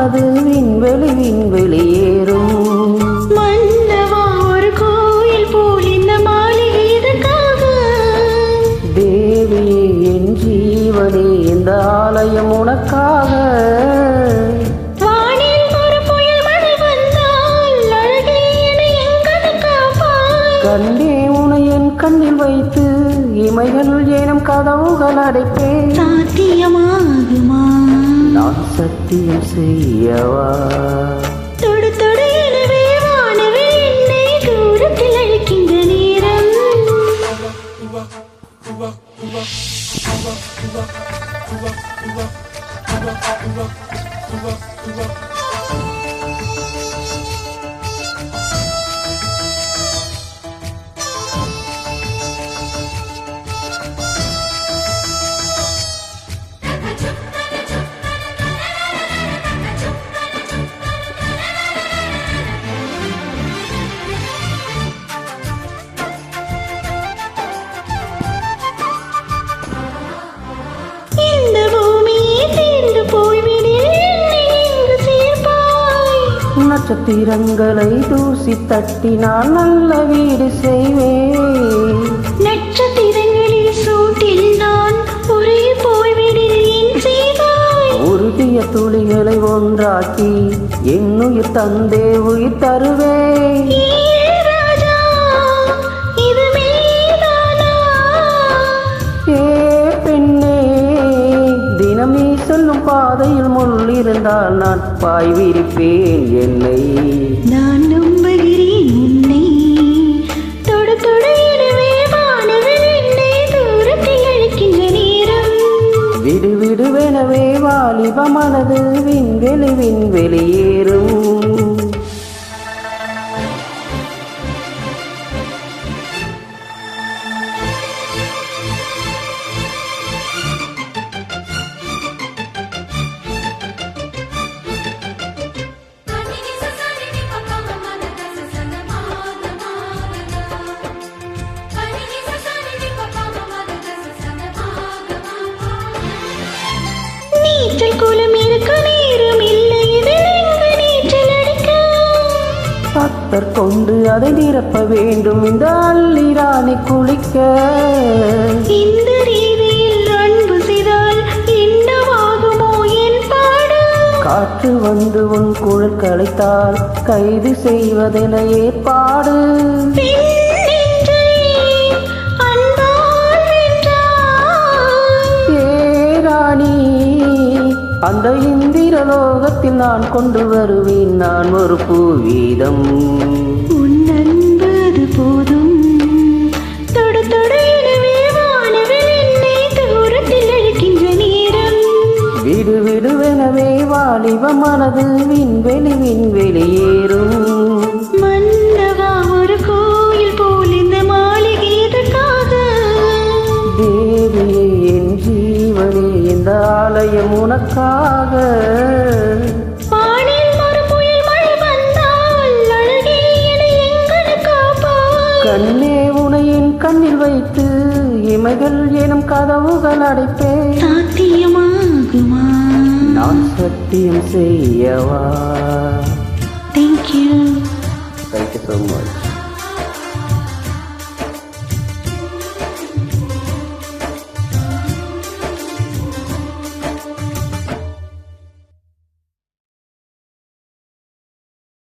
மனது விண்வெளி விண்வெளியேறும் என் ஜீவனே இந்த ஆலயம் உனக்காக? கண்டே உனை என் கண்ணில் வைத்து இமைகள் ஏனும் கதவுகள் அடைப்பேன். சாத்தியமாகுமா? சத்தியம் செய்யவா? நட்சத்திரங்களை தூசி தட்டினால் நல்ல வீடு செய்வேன். நட்சத்திரங்களில் சூட்டில் நான் ஒரே செய்வாய். உருகிய துளிகளை ஒன்றாக்கி என்னுயிர் தந்தே உயிர் தருவேன். செல்லும் பாதையில் முள் இருந்தால் நான் பாய் விரிப்பேன் என்னை. நான் நம்புகிறேன் உன்னை. தொடு தொடு எனவே வானவில் என்னை தூரத்தில் அழைக்கின்ற நேரம். விடு விடுவெனவே வாலிப மனது விண்வெளி விண்வெளியேறும் நீச்சல் குளம் இருக்க நேரம் இல்லை இதில் நீச்சல் அடிக்க. பத்தர் கொண்டு அதை நிரப்ப வேண்டும் இந்த அள்ளிராணி குளிக்க. இந்த ரீதியில் அன்பு செய்தால் என்னவாகுமோ என் பாடு காற்று வந்து உன் குழல் களைத்தால் கைது செய்வதென ஏற்பாடு. இந்திரலோகத்தில் நான் கொண்டு வருவேன். நான் ஒரு பூவீதம். உன் அன்பு அது போதும் விடு விடுவெனவே வாலிப மனது விண்வெளி விண்வெளியேறும் எங்கன காப்பாய் கண்ணே உனை என் கண்ணில் வைத்து இமைகள் எனும் கதவுகள் அடைப்பேன். சாத்தியமாகுமா? நான் சத்தியம் செய்யவா. Thank you thank you so much